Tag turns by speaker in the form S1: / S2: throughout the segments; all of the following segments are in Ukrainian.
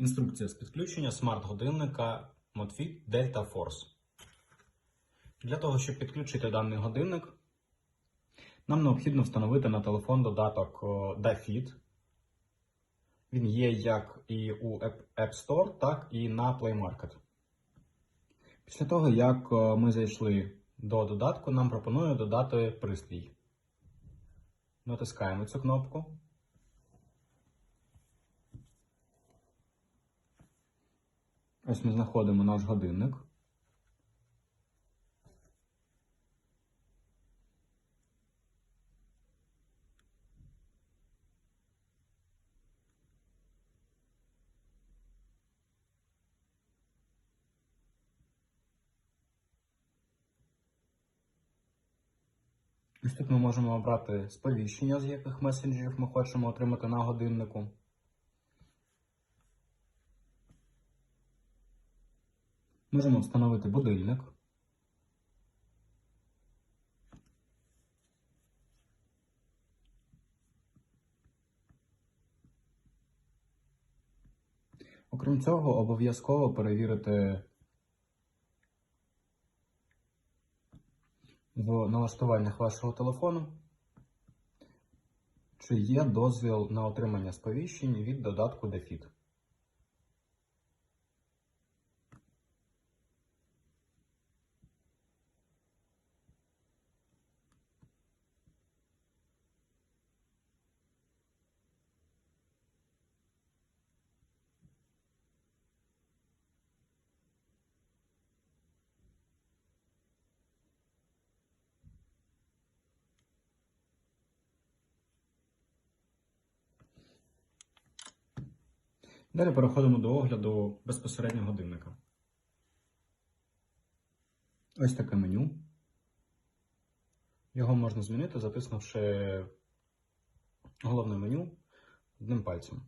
S1: Інструкція з підключення смарт-годинника Modfit Delta Force. Для того, щоб підключити даний годинник, нам необхідно встановити на телефон додаток о, DaFit. Він є як і у App Store, так і на Play Market. Після того, як ми зайшли до додатку, нам пропонує додати пристрій. Натискаємо цю кнопку. Ось ми знаходимо наш годинник. Ось тут ми можемо обрати сповіщення, з яких месенджерів ми хочемо отримати на годиннику. Можемо встановити будильник. Окрім цього, обов'язково перевірити в налаштуваннях вашого телефону, чи є дозвіл на отримання сповіщень від додатку DeFit. Далі переходимо до огляду безпосередньо годинника. Ось таке меню. Його можна змінити, затиснувши головне меню одним пальцем.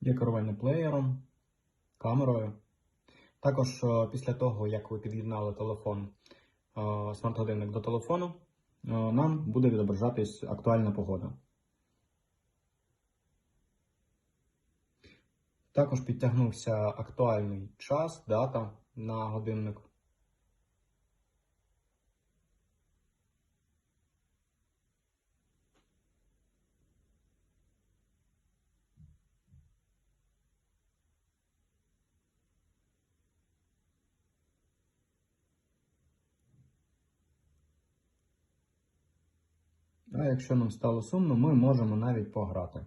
S1: Є керування плеєром, камерою. Також е, після того, як ви під'єднали телефон, е, смарт-годинник до телефону, е, нам буде відображатись актуальна погода. Також підтягнувся актуальний час, дата на годинник. А якщо нам стало сумно, ми можемо навіть пограти.